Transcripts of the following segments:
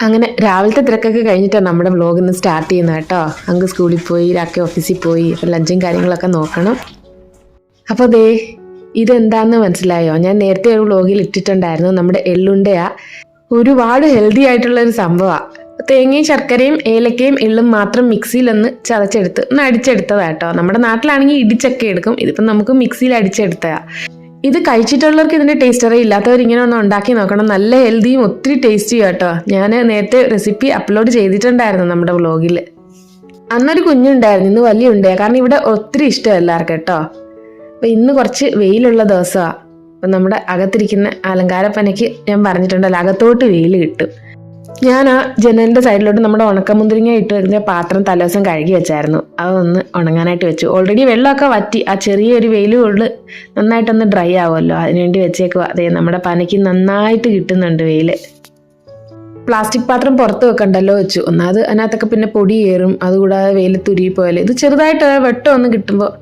അങ്ങനെ രാവിലത്തെ തിരക്കൊക്കെ കഴിഞ്ഞിട്ടാണ് നമ്മുടെ വ്ലോഗ് ഇന്ന് സ്റ്റാർട്ട് ചെയ്യുന്നത് കേട്ടോ. അങ്ങ് സ്കൂളിൽ പോയി രാക്കി ഓഫീസിൽ പോയി ലഞ്ചും കാര്യങ്ങളൊക്കെ നോക്കണം. അപ്പോൾ ദേ ഇതെന്താന്ന് മനസ്സിലായോ? ഞാൻ നേരത്തെ ഒരു വ്ലോഗിൽ ഇട്ടിട്ടുണ്ടായിരുന്നു. നമ്മുടെ എള്ളുണ്ടയാ ഒരുപാട് ഹെൽത്തി ആയിട്ടുള്ള ഒരു സംഭവമാണ് തേങ്ങയും ശർക്കരയും ഏലക്കയും എള്ളും മാത്രം മിക്സിയിലൊന്ന് ചതച്ചെടുത്ത് ഒന്ന് അടിച്ചെടുത്തതാട്ടോ നമ്മുടെ നാട്ടിലാണെങ്കിൽ ഇടിച്ചൊക്കെ എടുക്കും. ഇതിപ്പം നമുക്ക് മിക്സിയിൽ അടിച്ചെടുത്തതാ. ഇത് കഴിച്ചിട്ടുള്ളവർക്ക് ഇതിന്റെ ടേസ്റ്റ് അറിയില്ല. ഇല്ലാത്തവർ ഇങ്ങനെ ഒന്ന് ഉണ്ടാക്കി നോക്കണം. നല്ല ഹെൽത്തിയും ഒത്തിരി ടേസ്റ്റിയും കേട്ടോ ഞാൻ നേരത്തെ റെസിപ്പി അപ്ലോഡ് ചെയ്തിട്ടുണ്ടായിരുന്നു നമ്മുടെ വ്ലോഗിൽ അന്നൊരു കുഞ്ഞുണ്ടായിരുന്നു. ഇന്ന് വലിയ ഉണ്ടായ കാരണം ഇവിടെ ഒത്തിരി ഇഷ്ടം എല്ലാവർക്കും കേട്ടോ. അപ്പൊ ഇന്ന് കുറച്ച് വെയിലുള്ള ദിവസമാണ് അപ്പൊ നമ്മുടെ അകത്തിരിക്കുന്ന അലങ്കാരപ്പനയ്ക്ക് ഞാൻ പറഞ്ഞിട്ടുണ്ടല്ലോ അകത്തോട്ട് വെയിൽ കിട്ടും. ഞാൻ ആ ജനലിന്റെ സൈഡിലോട്ട് നമ്മുടെ ഉണക്കമുന്തിരിങ്ങ ഇട്ട് വരുന്ന പാത്രം തലേദിവസം കഴുകി വെച്ചായിരുന്നു. അതൊന്ന് ഉണങ്ങാനായിട്ട് വെച്ചു. ഓൾറെഡി വെള്ളമൊക്കെ വറ്റി. ആ ചെറിയൊരു വെയിൽ കൊണ്ട് നന്നായിട്ടൊന്ന് ഡ്രൈ ആവുമല്ലോ. അതിനുവേണ്ടി വെച്ചേക്കുക അതെ നമ്മുടെ പനയ്ക്ക് നന്നായിട്ട് കിട്ടുന്നുണ്ട് വെയിൽ പ്ലാസ്റ്റിക് പാത്രം പുറത്ത് വെക്കണ്ടല്ലോ വെച്ചു. ഒന്നാമത് അതിനകത്തൊക്കെ പിന്നെ പൊടി കയറും. അതുകൂടാതെ വെയിലത്ത് ഉരുകി ഇത് ചെറുതായിട്ട് വെട്ടം ഒന്ന് കിട്ടുമ്പോൾ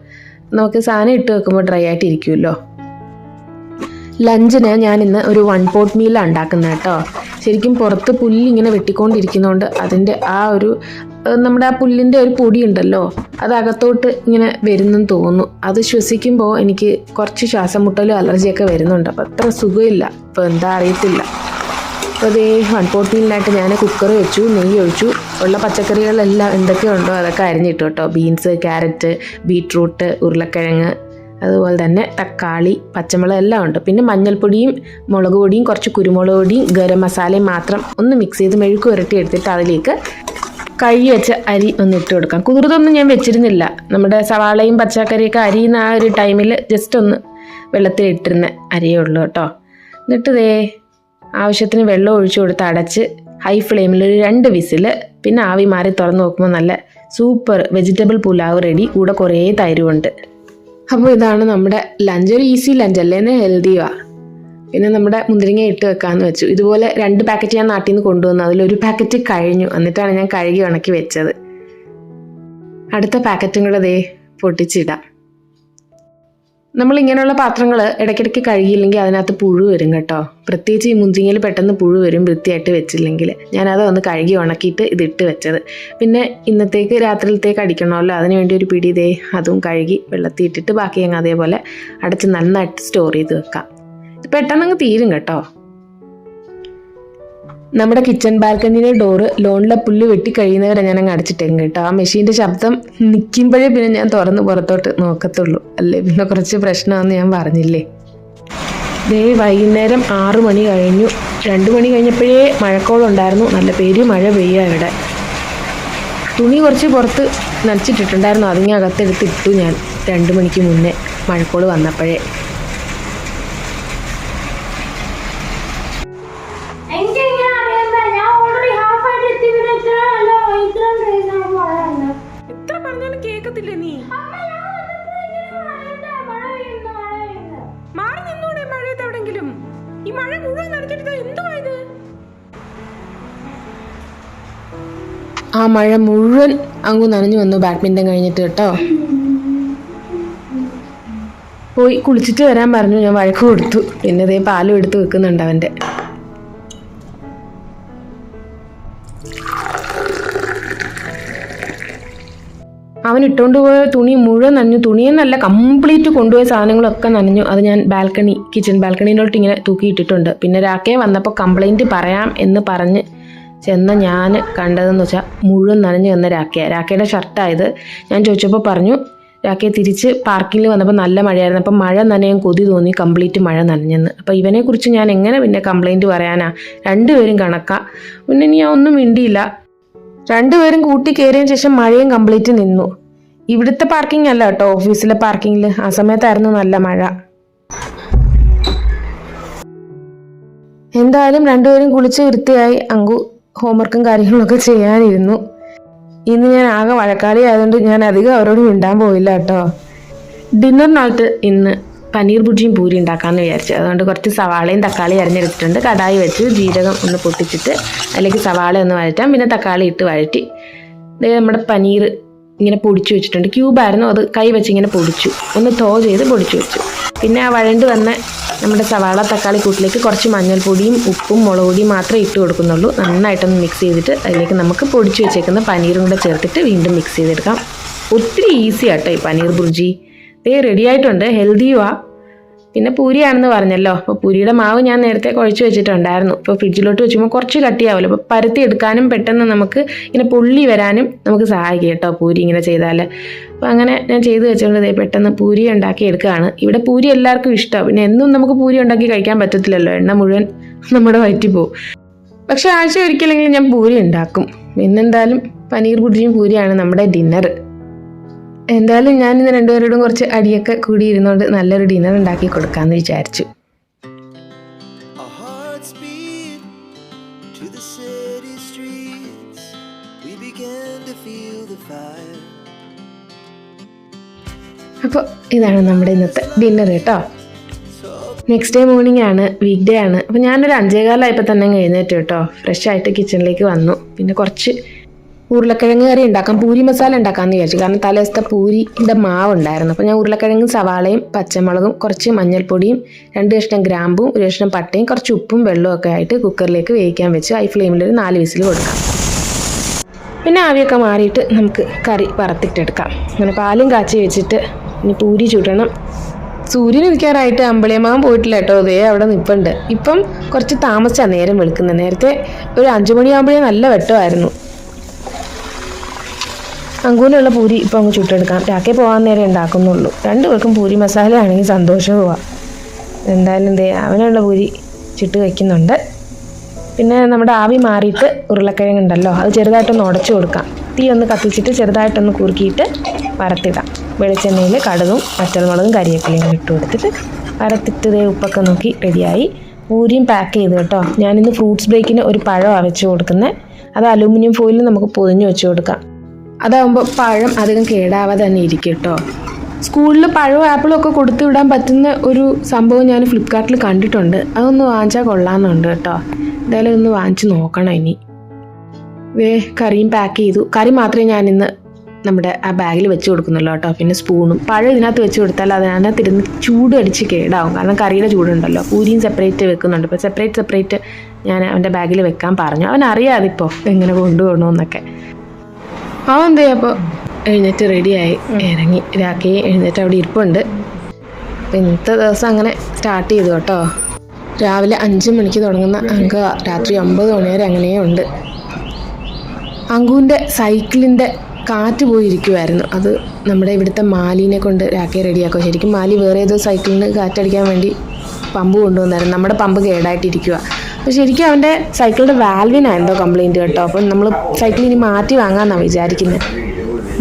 നമുക്ക് സാധനം ഇട്ട് വെക്കുമ്പോൾ ഡ്രൈ ആയിട്ട് ഇരിക്കുമല്ലോ. ലഞ്ചിന് ഞാൻ ഇന്ന് ഒരു വൺ പോട്ട് മീലാണ് ഉണ്ടാക്കുന്നത് കേട്ടോ. ശരിക്കും പുറത്ത് പുല്ല് ഇങ്ങനെ വെട്ടിക്കൊണ്ടിരിക്കുന്നതുകൊണ്ട് അതിന്റെ ആ ഒരു നമ്മുടെ ആ പുല്ലിന്റെ ഒരു പൊടി ഉണ്ടല്ലോ അത് അകത്തോട്ട് ഇങ്ങനെ വരുന്നെന്ന് തോന്നുന്നു. അത് ശ്വസിക്കുമ്പോൾ എനിക്ക് കുറച്ച് ശ്വാസം മുട്ടലും അലർജിയൊക്കെ വരുന്നുണ്ട്. അപ്പോൾ അത്ര സുഖമില്ല. അപ്പോൾ എന്താ അറിയത്തില്ല. അപ്പോൾ അതേ വൺ പോട്ട് മീലിനായിട്ട് ഞാൻ കുക്കർ വെച്ചു നെയ്യ് ഒഴിച്ചു. ഉള്ള പച്ചക്കറികളെല്ലാം എന്തൊക്കെയുണ്ടോ അതൊക്കെ അരിഞ്ഞിട്ടു കേട്ടോ. ബീൻസ് ക്യാരറ്റ് ബീട്രൂട്ട് ഉരുളക്കിഴങ്ങ് അതുപോലെ തന്നെ തക്കാളി പച്ചമുളക് എല്ലാം ഉണ്ട്. പിന്നെ മഞ്ഞൾപ്പൊടിയും മുളക് പൊടിയും കുറച്ച് കുരുമുളക് പൊടിയും ഗരം മസാലയും മാത്രം ഒന്ന് മിക്സ് ചെയ്ത് മെഴുക്ക് പുരട്ടി എടുത്തിട്ട് അതിലേക്ക് കഴുകി വെച്ച അരി ഒന്ന് ഇട്ട് കൊടുക്കാം. കുതിർതൊന്നും ഞാൻ വെച്ചിരുന്നില്ല. നമ്മുടെ സവാളയും പച്ചക്കറിയൊക്കെ അരിയുന്ന ആ ഒരു ടൈമിൽ ജസ്റ്റ് ഒന്ന് വെള്ളത്തിൽ ഇട്ടിരുന്ന അരിയേ ഉള്ളൂ കേട്ടോ. എന്നിട്ട് ദേ ആവശ്യത്തിന് വെള്ളം ഒഴിച്ചു കൊടുത്ത് അടച്ച് ഹൈ ഫ്ലെയിമിൽ ഒരു രണ്ട് വിസിൽ പിന്നെ ആവി മാറി തുറന്ന് നോക്കുമ്പോൾ നല്ല സൂപ്പർ വെജിറ്റബിൾ പുലാവ് റെഡി കൂടെ കുറേ തൈരുമുണ്ട് അപ്പോൾ ഇതാണ് നമ്മുടെ ലഞ്ച് ഒരു ഈസി ലഞ്ച് അല്ലേ? ഹെൽത്തിയുവാ പിന്നെ നമ്മുടെ മുന്തിരിങ്ങ ഇട്ട് വെക്കാമെന്ന് വെച്ചു. ഇതുപോലെ രണ്ട് പാക്കറ്റ് ഞാൻ നാട്ടിൽ നിന്ന് കൊണ്ടുവന്നു. അതിലൊരു പാക്കറ്റ് കഴിഞ്ഞു. എന്നിട്ടാണ് ഞാൻ കഴുകി ഉണക്കി വെച്ചത്. അടുത്ത പാക്കറ്റും കൂടെ ദേ പൊട്ടിച്ചിടാം. നമ്മൾ ഇങ്ങനെയുള്ള പാത്രങ്ങൾ ഇടയ്ക്കിടയ്ക്ക് കഴുകിയില്ലെങ്കിൽ അതിനകത്ത് പുഴു വരും കേട്ടോ. പ്രത്യേകിച്ച് ഈ മുന്തിങ്ങയിൽ പെട്ടെന്ന് പുഴു വരും വൃത്തിയായിട്ട് വെച്ചില്ലെങ്കിൽ. ഞാനത് ഒന്ന് കഴുകി ഉണക്കിയിട്ട് ഇതിട്ട് വെച്ചത്. പിന്നെ ഇന്നത്തേക്ക് രാത്രിയിലത്തേക്ക് അടിക്കണമല്ലോ അതിനുവേണ്ടി ഒരു പിടി ഇതേ അതും കഴുകി വെള്ളത്തിൽ ഇട്ടിട്ട് ബാക്കി അങ്ങ് അതേപോലെ അടച്ച് നന്നായിട്ട് സ്റ്റോർ ചെയ്ത് വെക്കാം. പെട്ടെന്ന് അങ്ങ് തീരും കേട്ടോ. നമ്മുടെ കിച്ചൺ ബാൽക്കണിയുടെ ഡോറ് ലോണിലെ പുല്ല് വെട്ടി കഴിയുന്നവരെ ഞാൻ അങ്ങ് അടച്ചിട്ടേക്കും കേട്ടോ. ആ മെഷീന്റെ ശബ്ദം നിൽക്കുമ്പോഴേ പിന്നെ ഞാൻ തുറന്ന് പുറത്തോട്ട് നോക്കത്തുള്ളൂ. അല്ലേ? പിന്നെ കുറച്ച് പ്രശ്നമാണെന്ന് ഞാൻ പറഞ്ഞില്ലേ? ദേ വൈകുന്നേരം ആറു മണി കഴിഞ്ഞു. രണ്ട് മണി കഴിഞ്ഞപ്പോഴേ മഴക്കോളുണ്ടായിരുന്നു നല്ല പേര് മഴ പെയ്യുക ഇവിടെ. തുണി കുറച്ച് പുറത്ത് നനച്ചിട്ടിട്ടുണ്ടായിരുന്നു. അതിങ്ങനെ അകത്തെടുത്തിട്ടു ഞാൻ. രണ്ട് മണിക്ക് മുന്നേ മഴക്കോൾ വന്നപ്പോഴേ. മഴ മുഴുവൻ നനച്ചിട്ട് ആ മഴ മുഴുവൻ അങ്ങു നനഞ്ഞു വന്നു ബാഡ്മിന്റൺ കഴിഞ്ഞിട്ട് കേട്ടോ. പോയി കുളിച്ചിട്ട് വരാൻ പറഞ്ഞു. ഞാൻ വഴക്ക് കൊടുത്തു. പിന്നെ ഇതേ പാലും എടുത്ത് വെക്കുന്നുണ്ട് അവന്റെ. ഇട്ടുകൊണ്ട് പോയ തുണി മുഴുവൻ നനഞ്ഞു. തുണിയെന്നല്ല കംപ്ലീറ്റ് കൊണ്ടുപോയ സാധനങ്ങളൊക്കെ നനഞ്ഞു. അത് ഞാൻ ബാൽക്കണി കിച്ചൺ ബാൽക്കണിയിലോട്ട് ഇങ്ങനെ തൂക്കിയിട്ടിട്ടുണ്ട് പിന്നെ രാക്കേ വന്നപ്പോൾ കംപ്ലൈന്റ് പറയാം എന്ന് പറഞ്ഞ് ചെന്ന ഞാൻ കണ്ടതെന്ന് വെച്ചാൽ മുഴുവൻ നനഞ്ഞു വന്ന രാക്കയ രാക്കയുടെ ഷർട്ടായത് ഞാൻ ചോദിച്ചപ്പോൾ പറഞ്ഞു രാക്കയെ തിരിച്ച് പാർക്കിങ്ങിൽ വന്നപ്പോൾ നല്ല മഴയായിരുന്നു. അപ്പം മഴ നനയാൻ കൊതി തോന്നി കംപ്ലീറ്റ് മഴ നനഞ്ഞെന്ന്. അപ്പോൾ ഇവനെക്കുറിച്ച് ഞാൻ എങ്ങനെ പിന്നെ കംപ്ലൈന്റ് പറയാനാ? രണ്ടുപേരും കണക്കാ. പിന്നെ ഞാൻ ഒന്നും മിണ്ടിയില്ല. രണ്ടുപേരും കൂട്ടി കയറിയതിന് ശേഷം മഴയും കംപ്ലീറ്റ് നിന്നു. ഇവിടുത്തെ പാർക്കിംഗ് അല്ല കേട്ടോ ഓഫീസിലെ പാർക്കിങ്ങിൽ ആ സമയത്തായിരുന്നു നല്ല മഴ. എന്തായാലും രണ്ടുപേരും കുളിച്ച് വൃത്തിയായി അങ്കു ഹോംവർക്കും കാര്യങ്ങളൊക്കെ ചെയ്യാനിരുന്നു. ഇന്ന് ഞാൻ ആകെ വഴക്കാളി ആയതുകൊണ്ട് ഞാൻ അധികം അവരോട് മിണ്ടാൻ പോയില്ല കേട്ടോ. ഡിന്നറിനകത്ത് ഇന്ന് പനീർ ബുജിയും പൂരി ഉണ്ടാക്കാമെന്ന് വിചാരിച്ചു. അതുകൊണ്ട് കുറച്ച് സവാളയും തക്കാളി അരിഞ്ഞെടുത്തിട്ടുണ്ട്. കടായി വെച്ച് ജീരകം ഒന്ന് പൊട്ടിച്ചിട്ട് അതിലേക്ക് സവാള ഒന്ന് വഴറ്റാം. പിന്നെ തക്കാളി ഇട്ട് വഴറ്റി. നമ്മുടെ പനീർ ഇങ്ങനെ പൊടിച്ചു വെച്ചിട്ടുണ്ട്. ക്യൂബായിരുന്നു അത് കൈ വെച്ച് ഇങ്ങനെ പൊടിച്ചു. ഒന്ന് തോ ചെയ്ത് പൊടിച്ചു വെച്ചു. പിന്നെ ആ വഴണ്ട് വന്ന നമ്മുടെ സവാള തക്കാളി കൂട്ടിലേക്ക് കുറച്ച് മഞ്ഞൾപ്പൊടിയും ഉപ്പും മുളക് പൊടിയും മാത്രമേ ഇട്ട് കൊടുക്കുന്നുള്ളൂ. നന്നായിട്ടൊന്ന് മിക്സ് ചെയ്തിട്ട് അതിലേക്ക് നമുക്ക് പൊടിച്ചു വെച്ചേക്കുന്ന പനീറും കൂടെ ചേർത്തിട്ട് വീണ്ടും മിക്സ് ചെയ്തെടുക്കാം. ഒത്തിരി ഈസി ആട്ടോ ഈ പനീർ ബുർജി. ദേ റെഡി ആയിട്ടുണ്ട്. ഹെൽത്തിയുവാ പിന്നെ പൂരിയാണെന്ന് പറഞ്ഞല്ലോ. അപ്പോൾ പൂരിയുടെ മാവ് ഞാൻ നേരത്തെ കുഴച്ച് വെച്ചിട്ടുണ്ടായിരുന്നു. ഇപ്പോൾ ഫ്രിഡ്ജിലോട്ട് വെച്ചുമ്പോൾ കുറച്ച് കട്ടിയാവുമല്ലോ അപ്പോൾ പരത്തി എടുക്കാനും പെട്ടെന്ന് നമുക്ക് ഇങ്ങനെ പുള്ളി വരാനും നമുക്ക് സഹായിക്കും കേട്ടോ പൂരി ഇങ്ങനെ ചെയ്താൽ അപ്പോൾ അങ്ങനെ ഞാൻ ചെയ്ത് വെച്ചുകൊണ്ട് ദേ പെട്ടെന്ന് പൂരി ഉണ്ടാക്കി എടുക്കുകയാണ് ഇവിടെ പൂരി എല്ലാവർക്കും ഇഷ്ടമാണ് പിന്നെ എന്നും നമുക്ക് പൂരി ഉണ്ടാക്കി കഴിക്കാൻ പറ്റത്തില്ലല്ലോ. എണ്ണ മുഴുവൻ നമ്മുടെ വയറ്റിൽ പോകും. പക്ഷേ ആഴ്ച ഒരിക്കലെങ്കിലും ഞാൻ പൂരി ഉണ്ടാക്കും. പിന്നെന്തായാലും പനീർ ബുർജിയും പൂരിയാണ് നമ്മുടെ ഡിന്നർ എന്തായാലും ഞാൻ ഇന്ന് രണ്ടുപേരോടും കുറച്ച് അടിയൊക്കെ കൂടി ഇരുന്നുകൊണ്ട് നല്ലൊരു ഡിന്നർ ഉണ്ടാക്കി കൊടുക്കാന്ന് വിചാരിച്ചു. അപ്പോൾ ഇതാണ് നമ്മുടെ ഇന്നത്തെ ഡിന്നർ കേട്ടോ നെക്സ്റ്റ് ഡേ മോർണിംഗ് ആണ് വീക്ക് ഡേ ആണ്. അപ്പോൾ ഞാനൊരു അഞ്ചേകാലായപ്പോൾ തന്നെ എഴുന്നേറ്റ് കേട്ടോ ഫ്രഷ് ആയിട്ട് കിച്ചണിലേക്ക് വന്നു. പിന്നെ കുറച്ച് ഉരുളക്കിഴങ്ങ് കറി ഉണ്ടാക്കാം. പൂരി മസാല ഉണ്ടാക്കാമെന്ന് വിചാരിച്ചു. കാരണം തലേദിവസത്തെ പൂരിയുടെ മാവ് ഉണ്ടായിരുന്നു അപ്പോൾ ഞാൻ ഉരുളക്കിഴങ്ങും സവാളയും പച്ചമുളകും കുറച്ച് മഞ്ഞൾപ്പൊടിയും രണ്ട് കഷ്ണം ഗ്രാമ്പും ഒരു കഷ്ണം പട്ടയും കുറച്ച് ഉപ്പും വെള്ളവും ഒക്കെ ആയിട്ട് കുക്കറിലേക്ക് വേവിക്കാൻ വെച്ച് ഹൈ ഫ്ലെയിമിൽ ഒരു നാല് വിസിൽ കൊടുക്കാം. പിന്നെ ആവിയൊക്കെ മാറിയിട്ട് നമുക്ക് കറി വറുത്തിട്ടെടുക്കാം. അങ്ങനെ പാലും കാച്ചി വെച്ചിട്ട് ഇനി പൂരി ചുടണം. സൂര്യൻ ഇരിക്കാറായിട്ട് അമ്പളിയമ്മാവൻ പോയിട്ടില്ല കേട്ടോ. അതേ അവിടെ നിൽപ്പുണ്ട് ഇപ്പം കുറച്ച് താമസിച്ചാണ് നേരം വെളുക്കുന്നത്. നേരത്തെ ഒരു അഞ്ചു മണിയാകുമ്പോഴേ നല്ല വെട്ടമായിരുന്നു. അങ്കൂനുള്ള പൂരി ഇപ്പം അങ്ങ് ചുട്ടെടുക്കാം. രാക്കെ പോകാൻ നേരം ഉണ്ടാക്കുന്നുള്ളൂ. രണ്ടുപേർക്കും പൂരി മസാല ആണെങ്കിൽ സന്തോഷവുമാണ് എന്തായാലും ദേ അവനുള്ള പൂരി ചുട്ട് വയ്ക്കുന്നുണ്ട് പിന്നെ നമ്മുടെ ആവി മാറിയിട്ട് ഉരുളക്കിഴങ്ങ് ഉണ്ടല്ലോ അത് ചെറുതായിട്ടൊന്ന് ഉടച്ചു കൊടുക്കാം. തീ ഒന്ന് കത്തിച്ചിട്ട് ചെറുതായിട്ടൊന്ന് കുറുക്കിയിട്ട് വരത്തിടാം വെളിച്ചെണ്ണയിൽ കടുകും പച്ചമുളകും കരിയപ്പിലയും ഇട്ട് കൊടുത്തിട്ട് വരത്തിട്ട് ദേ ഉപ്പൊക്കെ നോക്കി റെഡിയായി. പൂരിയും പാക്ക് ചെയ്ത് കേട്ടോ. ഞാനിന്ന് ഫ്രൂട്ട്സ് ബ്രേക്കിന് ഒരു പഴമാണ് വെച്ച് കൊടുക്കുന്നത് അത് അലൂമിനിയം ഫോയിലിൽ നമുക്ക് പൊതിഞ്ഞ് വെച്ച് കൊടുക്കാം. അതാകുമ്പോൾ പഴം അധികം കേടാവാതെ തന്നെ ഇരിക്കും കേട്ടോ സ്കൂളിൽ പഴവും ആപ്പിളും ഒക്കെ കൊടുത്തു വിടാൻ പറ്റുന്ന ഒരു സംഭവം ഞാൻ ഫ്ലിപ്കാർട്ടിൽ കണ്ടിട്ടുണ്ട്. അതൊന്ന് വാങ്ങിച്ചാൽ കൊള്ളാമെന്നുണ്ട് കേട്ടോ. എന്തായാലും ഒന്ന് വാങ്ങിച്ച് നോക്കണം ഇനി. വേ കറിയും പാക്ക് ചെയ്തു. കറി മാത്രമേ ഞാൻ ഇന്ന് നമ്മുടെ ആ ബാഗിൽ വെച്ച് കൊടുക്കുന്നുള്ളൂ കേട്ടോ. പിന്നെ സ്പൂണും പഴം ഇതിനകത്ത് വെച്ച് കൊടുത്താൽ അതിനകത്ത് ഇരുന്ന് ചൂട് അടിച്ച് കേടാവും. കാരണം കറിയുടെ ചൂടുണ്ടല്ലോ. പൂരിയും സെപ്പറേറ്റ് വെക്കുന്നുണ്ട്. ഇപ്പോൾ സെപ്പറേറ്റ് സെപ്പറേറ്റ് ഞാൻ അവന്റെ ബാഗിൽ വെക്കാൻ പറഞ്ഞു. അവൻ അറിയാതിപ്പോൾ എങ്ങനെ കൊണ്ടുപോകണമെന്നൊക്കെ അവൻ എന്തേ അപ്പോൾ എഴുന്നേറ്റ് റെഡിയായി ഇറങ്ങി. രാക്കി എഴുന്നേറ്റ് അവിടെ ഇരിപ്പുണ്ട്. ഇന്നത്തെ ദിവസം അങ്ങനെ സ്റ്റാർട്ട് ചെയ്തു കേട്ടോ. രാവിലെ അഞ്ച് മണിക്ക് തുടങ്ങുന്ന അങ്ക രാത്രി ഒമ്പത് മണി വരെ ഉണ്ട്. അങ്കുവിന്റെ സൈക്കിളിന്റെ കാറ്റ് പോയിരിക്കുമായിരുന്നു അത് നമ്മുടെ ഇവിടുത്തെ മാലിനെ കൊണ്ട് രാക്കിയെ റെഡിയാക്കുക ശരിക്കും മാലി വേറെ ഏതോ സൈക്കിളിന് കാറ്റടിക്കാൻ വേണ്ടി പമ്പ് കൊണ്ടുവന്നായിരുന്നു. നമ്മുടെ പമ്പ് കേടായിട്ടിരിക്കുക അപ്പോൾ ശരിക്കും അവന്റെ സൈക്കിളിന്റെ വാൽവിനാണ് എന്തോ കംപ്ലൈന്റ് കേട്ടോ. അപ്പം നമ്മൾ സൈക്കിൾ ഇനി മാറ്റി വാങ്ങാമെന്നാണ് വിചാരിക്കുന്നത്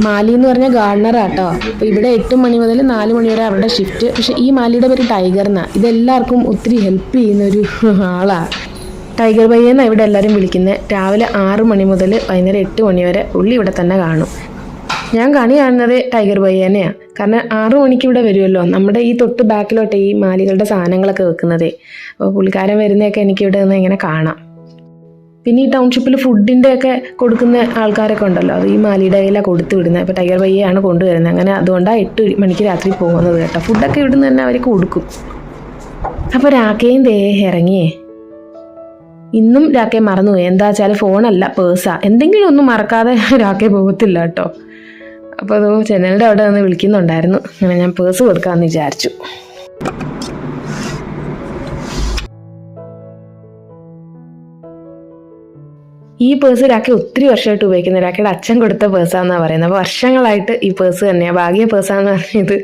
മാലി എന്ന് പറഞ്ഞാൽ ഗാർഡനറാട്ടോ അപ്പോൾ ഇവിടെ എട്ട് മണി മുതൽ നാല് മണി വരെ അവരുടെ ഷിഫ്റ്റ് പക്ഷേ ഈ മാലിയുടെ പേര് ടൈഗർ എന്നാണ് ഇതെല്ലാവർക്കും ഒത്തിരി ഹെൽപ്പ് ചെയ്യുന്ന ഒരു ആളാണ് ടൈഗർ ബയ്യെന്നാണ് ഇവിടെ എല്ലാവരും വിളിക്കുന്നത് രാവിലെ ആറ് മണി മുതൽ വൈകുന്നേരം എട്ട് മണി വരെ ഉള്ളി ഇവിടെ തന്നെ കാണും. ഞാൻ കണി കാണുന്നത് ടൈഗർ തന്നെയാണ് കാരണം ആറു മണിക്ക് ഇവിടെ വരുമല്ലോ. നമ്മുടെ ഈ തൊട്ട് ബാക്കിലോട്ട് ഈ മാലികളുടെ സാധനങ്ങളൊക്കെ വെക്കുന്നത്. അപ്പോൾ പുള്ളിക്കാരൻ വരുന്നതൊക്കെ എനിക്ക് ഇവിടെ നിന്ന് ഇങ്ങനെ കാണാം. പിന്നെ ഈ ടൗൺഷിപ്പിൽ ഫുഡിന്റെ ഒക്കെ കൊടുക്കുന്ന ആൾക്കാരൊക്കെ ഉണ്ടല്ലോ. അത് ഈ മാലിയുടെ കയ്യിലാണ് കൊടുത്തു വിടുന്നത്. അപ്പോൾ ടൈഗർ ബയ്യാണ് കൊണ്ടുവരുന്നത്. അങ്ങനെ അതുകൊണ്ടാണ് എട്ട് മണിക്ക് രാത്രി പോകുന്നത് കേട്ടോ. ഫുഡൊക്കെ ഇവിടുന്ന് തന്നെ അവർ കൊടുക്കും. അപ്പോൾ രാക്കയും ദേ ഇറങ്ങിയേ. ഇന്നും രാക്കെ മറന്നുപോയി. എന്താ വെച്ചാൽ ഫോണല്ല പേഴ്സാ എന്തെങ്കിലും ഒന്നും മറക്കാതെ രാക്കെ പോകത്തില്ല കേട്ടോ. അപ്പോൾ അത് ജനലിന്റെ അവിടെ നിന്ന് വിളിക്കുന്നുണ്ടായിരുന്നു. അങ്ങനെ ഞാൻ പേഴ്സ് കൊടുക്കാമെന്ന് വിചാരിച്ചു. ഈ പേഴ്സ് രാഖി ഒത്തിരി വർഷമായിട്ട് ഉപയോഗിക്കുന്നത് രാഖിയുടെ അച്ഛൻ കൊടുത്ത പേഴ്സാന്നാണ് പറയുന്നത്. അപ്പോൾ വർഷങ്ങളായിട്ട് ഈ പേഴ്സ് തന്നെയാണ് ഭാഗ്യ പേഴ്സാന്ന് പറഞ്ഞത്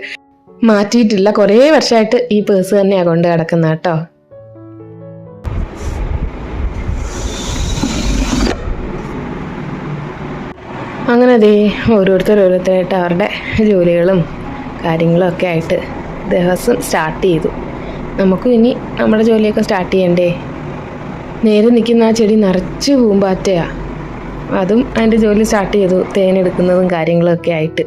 മാറ്റിയിട്ടില്ല. കുറേ വർഷമായിട്ട് ഈ പേഴ്സ് തന്നെയാണ് കൊണ്ട് കിടക്കുന്നത് കേട്ടോ. അങ്ങനെ ദേ ഓരോരുത്തർ ഓരോരുത്തരായിട്ട് അവരുടെ ജോലികളും കാര്യങ്ങളും ഒക്കെ ആയിട്ട് ദിവസം സ്റ്റാർട്ട് ചെയ്തു. നമുക്കും ഇനി നമ്മുടെ ജോലിയൊക്കെ സ്റ്റാർട്ട് ചെയ്യണ്ടേ? നേരെ നിൽക്കുന്ന ആ ചെടി നിറച്ച് പൂമ്പാറ്റയാ. അതും അതിന്റെ ജോലി സ്റ്റാർട്ട് ചെയ്തു തേനെടുക്കുന്നതും കാര്യങ്ങളൊക്കെ ആയിട്ട്.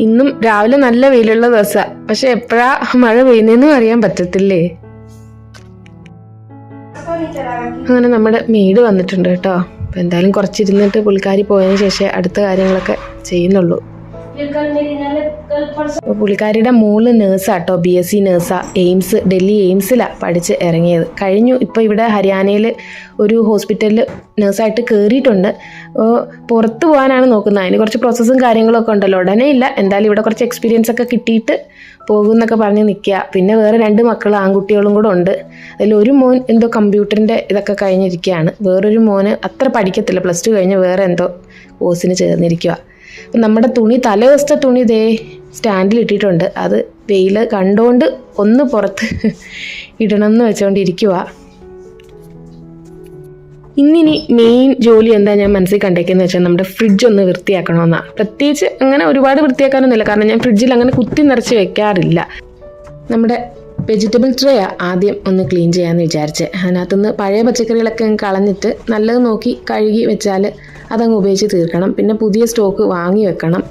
ഇന്നും രാവിലെ നല്ല വെയിലുള്ള ദിവസമാണ് പക്ഷെ എപ്പോഴാ മഴ പെയ്യുന്നതെന്നും അറിയാൻ പറ്റത്തില്ലേ? അങ്ങനെ നമ്മുടെ മെയ്ഡ് വന്നിട്ടുണ്ട് കേട്ടോ. അപ്പോൾ എന്തായാലും കുറച്ചിരുന്നിട്ട് പുള്ളിക്കാരി പോയതിന് ശേഷം അടുത്ത കാര്യങ്ങളൊക്കെ ചെയ്യുന്നുള്ളൂ. പുള്ളിക്കാരിയുടെ മോൾ നേഴ്സാട്ടോ ബി എസ് സി നേഴ്സാ എയിംസ് ഡൽഹി എയിംസിലാണ് പഠിച്ച് ഇറങ്ങിയത്. കഴിഞ്ഞു ഇപ്പോൾ ഇവിടെ ഹരിയാനയിൽ ഒരു ഹോസ്പിറ്റലിൽ നേഴ്സായിട്ട് കയറിയിട്ടുണ്ട് പുറത്ത് പോകാനാണ് നോക്കുന്നത്. അതിന് കുറച്ച് പ്രോസസ്സും കാര്യങ്ങളൊക്കെ ഉണ്ടല്ലോ. ഉടനെ ഇല്ല. എന്തായാലും ഇവിടെ കുറച്ച് എക്സ്പീരിയൻസ് ഒക്കെ കിട്ടിയിട്ട് പോകുമെന്നൊക്കെ പറഞ്ഞ് നിൽക്കുക പിന്നെ വേറെ രണ്ട് മക്കൾ ആൺകുട്ടികളും കൂടെ ഉണ്ട്. അതിൽ ഒരു മോൻ എന്തോ കമ്പ്യൂട്ടറിന്റെ ഇതൊക്കെ കഴിഞ്ഞിരിക്കുകയാണ് വേറൊരു മോന് അത്ര പഠിക്കത്തില്ല. പ്ലസ് ടു കഴിഞ്ഞ് വേറെ എന്തോ കോഴ്സിന് ചേർന്നിരിക്കുക അപ്പം നമ്മുടെ തുണി തലേ ദിവസത്തെ തുണി ദേ സ്റ്റാൻഡിൽ ഇട്ടിട്ടുണ്ട്. അത് വെയിൽ കണ്ടുകൊണ്ട് ഒന്ന് പുറത്ത് ഇടണം എന്ന് വെച്ചുകൊണ്ടിരിക്കുക ഇന്നിനി മെയിൻ ജോലി എന്താ ഞാൻ മനസ്സിൽ കണ്ടേക്കെന്ന് വെച്ചാൽ നമ്മുടെ ഫ്രിഡ്ജ് ഒന്ന് വൃത്തിയാക്കണമെന്നാണ് പ്രത്യേകിച്ച് അങ്ങനെ ഒരുപാട് വൃത്തിയാക്കാനൊന്നുമില്ല. കാരണം ഞാൻ ഫ്രിഡ്ജിൽ അങ്ങനെ കുത്തി നിറച്ച് വെക്കാറില്ല. നമ്മുടെ വെജിറ്റബിൾ ട്രേ ആദ്യം ഒന്ന് ക്ലീൻ ചെയ്യാമെന്ന് വിചാരിച്ച്. അതിനകത്തുനിന്ന് പഴയ പച്ചക്കറികളൊക്കെ കളഞ്ഞിട്ട് നല്ലത് നോക്കി കഴുകി വെച്ചാൽ അതങ്ങ് ഉപയോഗിച്ച് തീർക്കണം. പിന്നെ പുതിയ സ്റ്റോക്ക് വാങ്ങി വെക്കണം.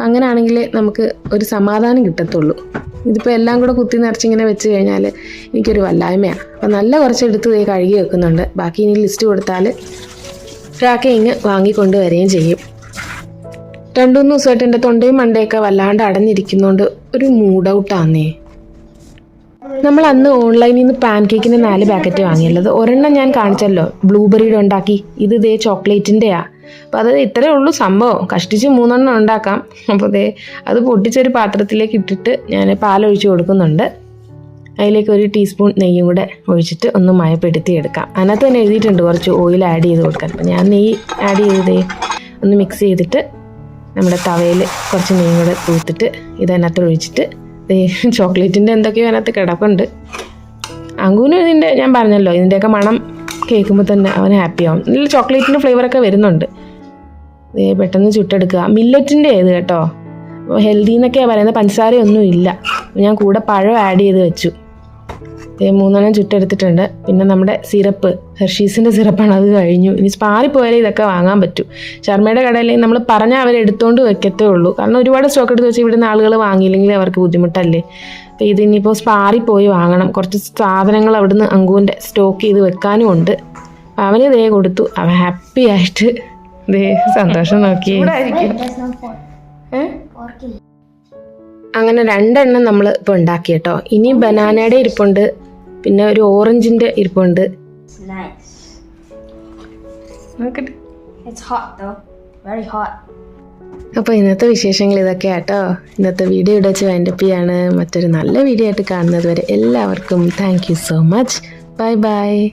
അങ്ങനെയാണെങ്കിൽ നമുക്ക് ഒരു സമാധാനം കിട്ടത്തുള്ളൂ. ഇതിപ്പോൾ എല്ലാം കൂടെ കുത്തി നിറച്ചിങ്ങനെ വെച്ച് കഴിഞ്ഞാൽ എനിക്കൊരു വല്ലായ്മയാണ് അപ്പം നല്ല കുറച്ച് എടുത്ത് ദേ കഴുകി വെക്കുന്നുണ്ട്. ബാക്കി ഇനി ലിസ്റ്റ് കൊടുത്താൽ ഒരാൾക്ക് ഇങ്ങ് വാങ്ങിക്കൊണ്ട് വരികയും ചെയ്യും. രണ്ടു മൂന്ന് ദിവസമായിട്ട് എന്റെ തൊണ്ടയും മണ്ടയൊക്കെ വല്ലാണ്ട് അടഞ്ഞിരിക്കുന്നതുകൊണ്ട് ഒരു മൂഡ് ഔട്ടാന്നേ. നമ്മൾ അന്ന് ഓൺലൈനിൽ നിന്ന് പാൻ കേക്കിന്റെ നാല് പാക്കറ്റ് വാങ്ങിയുള്ളത് ഒരെണ്ണം ഞാൻ കാണിച്ചല്ലോ. ബ്ലൂബെറിയുടെ ഉണ്ടാക്കി. ഇത് ഇതേ ചോക്ലേറ്റിന്റെയാ അപ്പോൾ അത് ഇത്രയേ ഉള്ളൂ സംഭവം. കഷ്ടിച്ച് മൂന്നെണ്ണം ഉണ്ടാക്കാം. അപ്പോൾ ദേ അത് പൊട്ടിച്ചൊരു പാത്രത്തിലേക്ക് ഇട്ടിട്ട് ഞാൻ പാലൊഴിച്ച് കൊടുക്കുന്നുണ്ട്. അതിലേക്ക് ഒരു ടീസ്പൂൺ നെയ്യും കൂടെ ഒഴിച്ചിട്ട് ഒന്ന് മയപ്പെടുത്തി എടുക്കാം അതിനകത്ത് തന്നെ എഴുതിയിട്ടുണ്ട് കുറച്ച് ഓയിൽ ആഡ് ചെയ്ത് കൊടുക്കാൻ. അപ്പോൾ ഞാൻ നെയ്യ് ആഡ് ചെയ്തേ ഒന്ന് മിക്സ് ചെയ്തിട്ട് നമ്മുടെ തവയിൽ കുറച്ച് നെയ്യും കൂടെ തൂത്തിട്ട് ഇതിനകത്ത് ഒഴിച്ചിട്ട് ചോക്ലേറ്റിന്റെ എന്തൊക്കെയോ അതിനകത്ത് കിടപ്പുണ്ട്. അങ്കൂനും ഇതിന്റെ ഞാൻ പറഞ്ഞല്ലോ ഇതിന്റെയൊക്കെ മണം കേൾക്കുമ്പോൾ തന്നെ അവൻ ഹാപ്പി ആവും. നല്ല ചോക്ലേറ്റിന്റെ ഫ്ലേവറൊക്കെ വരുന്നുണ്ട്. പെട്ടെന്ന് ചുട്ടെടുക്കുക. മില്ലറ്റിന്റെ ഏത് കേട്ടോ? ഹെൽത്തി എന്നൊക്കെയാണ് പറയുന്നത് പഞ്ചസാരയൊന്നും ഇല്ല ഞാൻ കൂടെ പഴം ആഡ് ചെയ്ത് വെച്ചു. മൂന്നെണ്ണം ചുട്ടെടുത്തിട്ടുണ്ട്. പിന്നെ നമ്മുടെ സിറപ്പ്. ഹെർഷീസിന്റെ സിറപ്പാണ്. അത് കഴിഞ്ഞു. ഇനി സ്പാറി പോയാലേ ഇതൊക്കെ വാങ്ങാൻ പറ്റൂ. ശർമ്മയുടെ കടയിൽ നമ്മൾ പറഞ്ഞാൽ അവർ എടുത്തുകൊണ്ട് വെക്കത്തേ ഉള്ളൂ. കാരണം ഒരുപാട് സ്റ്റോക്ക് എടുത്ത് വെച്ച് ഇവിടുന്ന് ആളുകൾ വാങ്ങിയില്ലെങ്കിൽ അവർക്ക് ബുദ്ധിമുട്ടല്ലേ. അപ്പോൾ ഇത് ഇനിയിപ്പോൾ സ്പാറി പോയി വാങ്ങണം. കുറച്ച് സാധനങ്ങൾ അവിടുന്ന് അങ്കുവിന്റെ സ്റ്റോക്ക് ചെയ്ത് വെക്കാനും ഉണ്ട്. അപ്പം അവന് ദേ കൊടുത്തു. അവൻ ഹാപ്പി ആയിട്ട് ദേ സന്തോഷം നോക്കി. അങ്ങനെ രണ്ടെണ്ണം നമ്മൾ ഇപ്പോൾ ഉണ്ടാക്കി കേട്ടോ. ഇനി ബനാനയുടെ ഇരിപ്പുണ്ട്. പിന്നെ ഒരു ഓറഞ്ചിന്റെ ഇരിപ്പുണ്ട്. അപ്പൊ. അപ്പോൾ ഇന്നത്തെ വിശേഷങ്ങൾ ഇതൊക്കെ ആട്ടോ. ഇന്നത്തെ വീഡിയോ ഇവിടെ വെച്ച് വൈൻഡപ്പ് ചെയ്യാണ്. മറ്റൊരു നല്ല വീഡിയോ ആയിട്ട് കാണുന്നത് വരെ എല്ലാവർക്കും thank you so much bye bye